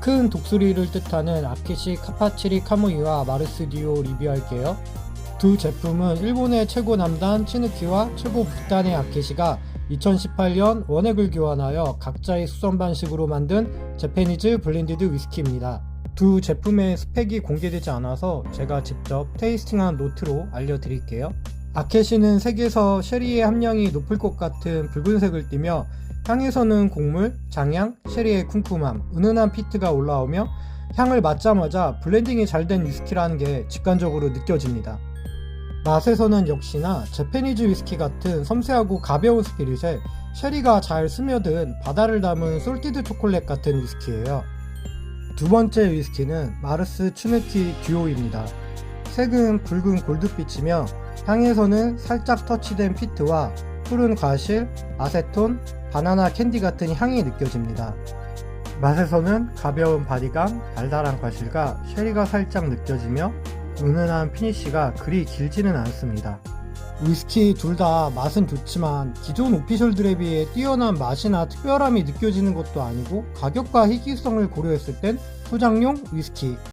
큰 독수리를 뜻하는 아키시 카파치리 카무이와 마르스디오 리뷰할게요. 두 제품은 일본의 최고 남단 치누키와 최고 북단의 아키시가 2018년 원액을 교환하여 각자의 수선 방식으로 만든 재패니즈 블렌디드 위스키입니다. 두 제품의 스펙이 공개되지 않아서 제가 직접 테이스팅한 노트로 알려드릴게요. 아케시는 색에서 쉐리의 함량이 높을 것 같은 붉은색을 띠며 향에서는 곡물, 장향, 쉐리의 쿰쿰함, 은은한 피트가 올라오며 향을 맡자마자 블렌딩이 잘 된 위스키라는 게 직관적으로 느껴집니다. 맛에서는 역시나 재패니즈 위스키 같은 섬세하고 가벼운 스피릿에 쉐리가 잘 스며든 바다를 담은 솔티드 초콜릿 같은 위스키예요. 두 번째 위스키는 마르스 추누키 듀오입니다. 색은 붉은 골드빛이며 향에서는 살짝 터치된 피트와 푸른 과실, 아세톤, 바나나 캔디 같은 향이 느껴집니다. 맛에서는 가벼운 바디감, 달달한 과실과 쉐리가 살짝 느껴지며 은은한 피니쉬가 그리 길지는 않습니다. 위스키 둘 다 맛은 좋지만 기존 오피셜들에 비해 뛰어난 맛이나 특별함이 느껴지는 것도 아니고 가격과 희귀성을 고려했을 땐 소장용 위스키